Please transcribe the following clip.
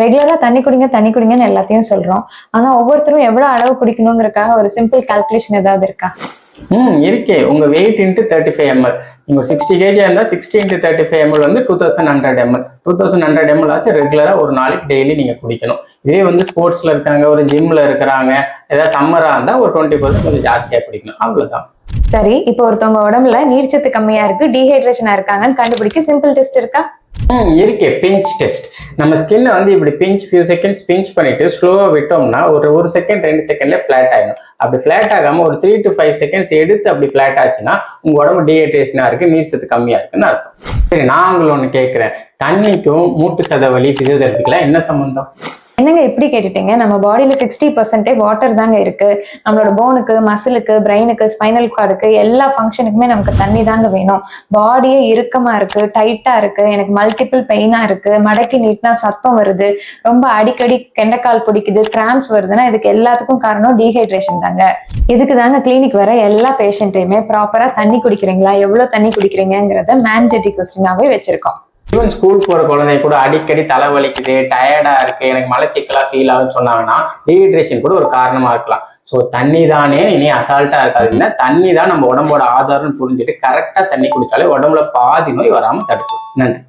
ரெகுலரா தண்ணி குடிங்க தண்ணி குடிங்கன்னு எல்லாத்தையும் சொல்றோம். ஆனா ஒவ்வொருத்தரும் எவ்வளவு அளவு குடிக்கணுங்கிறதுக்காக ஒரு சிம்பிள் கால்குலேஷன் ஏதாவது இருக்கா? ம் இருக்கே. உங்க weight into thirty five ML நீங்க சிக்ஸ்டி கேஜி இருந்தால் sixty into thirty five ML வந்து two thousand hundred ML two thousand hundred ML ஆச்சு ரெகுலராக ஒரு நாளைக்கு டெய்லி நீங்க குடிக்கணும். இதே வந்து ஸ்போர்ட்ஸ்ல இருக்காங்க ஒரு ஜிம்ல இருக்கிறாங்க ஏதாவது சம்மரா இருந்தால் ஒரு டுவெண்ட்டி பர்சன்ட் கொஞ்சம் ஜாஸ்தியாக குடிக்கணும். அவ்வளவுதான். சரி இப்போ ஒருத்தவங்க உடம்புல நீர்ச்சத்து கம்மியா இருக்கு டீஹைட்ரேஷனா இருக்காங்கன்னு கண்டுபிடிக்க சிம்பிள் டெஸ்ட் இருக்கா? ம் இருக்கே. பிஞ்ச் டெஸ்ட் நம்ம ஸ்கின்னை வந்து இப்படி பிஞ்ச் ஃபியூ செகண்ட்ஸ் பிஞ்ச் பண்ணிட்டு ஸ்லோவாக விட்டோம்னா ஒரு ஒரு செகண்ட் ரெண்டு செகண்ட்ல ஃபிளாட் ஆகிடும் அப்படி ஃபிளாட் ஆகாம ஒரு த்ரீ டு ஃபைவ் செகண்ட்ஸ் எடுத்து அப்படி ஃபிளாட் ஆச்சுன்னா உங்க உடம்பு டீஹைட்ரேஷனா இருக்கு நீர் சத்து கம்மியா இருக்குன்னு அர்த்தம். சரி நான் உங்களை ஒன்று கேட்குறேன் தண்ணிக்கும் மூட்டு சதவலி பிசியோதெரபிக்கெல்லாம் என்ன சம்பந்தம்? என்னங்க எப்படி கேட்டுட்டீங்க? நம்ம பாடியில சிக்ஸ்டி பர்சன்டே வாட்டர் தாங்க இருக்கு. நம்மளோட போனுக்கு மசிலுக்கு பிரெயினுக்கு ஸ்பைனல் கார்டுக்கு எல்லா ஃபங்க்ஷனுக்குமே நமக்கு தண்ணி தாங்க வேணும். பாடியே இறுக்கமா இருக்கு டைட்டா இருக்கு எனக்கு மல்டிபிள் பெயினா இருக்கு மடக்கி நீட்னா சத்தம் வருது ரொம்ப அடிக்கடி கெண்டைக்கால் பிடிக்குது கிராம்ஸ் வருதுன்னா இதுக்கு எல்லாத்துக்கும் காரணம் டீஹைட்ரேஷன் தாங்க. இதுக்கு தாங்க கிளினிக் வர எல்லா பேஷண்ட்டையுமே ப்ராப்பரா தண்ணி குடிக்கிறீங்களா? எவ்வளவு தண்ணி குடிக்கிறீங்கிறத மேண்டேட்டரி கொஸ்டினாவே வச்சிருக்கோம். ஈவன் ஸ்கூல் போற குழந்தை கூட அடிக்கடி தலை வலிக்குது டயர்டா இருக்கு எனக்கு மலச்சிக்கலா ஃபீல் ஆகுதுன்னு சொன்னாங்கன்னா டீஹைட்ரேஷன் கூட ஒரு காரணமா இருக்கலாம். ஸோ தண்ணி தானே இனி அசால்ட்டா இருக்காதுன்னா தண்ணி தான் நம்ம உடம்போட ஆதாரம்னு புரிஞ்சுட்டு கரெக்டா தண்ணி குடிச்சாலே உடம்புல பாதி நோய் வராம தடுக்கும். நன்றி.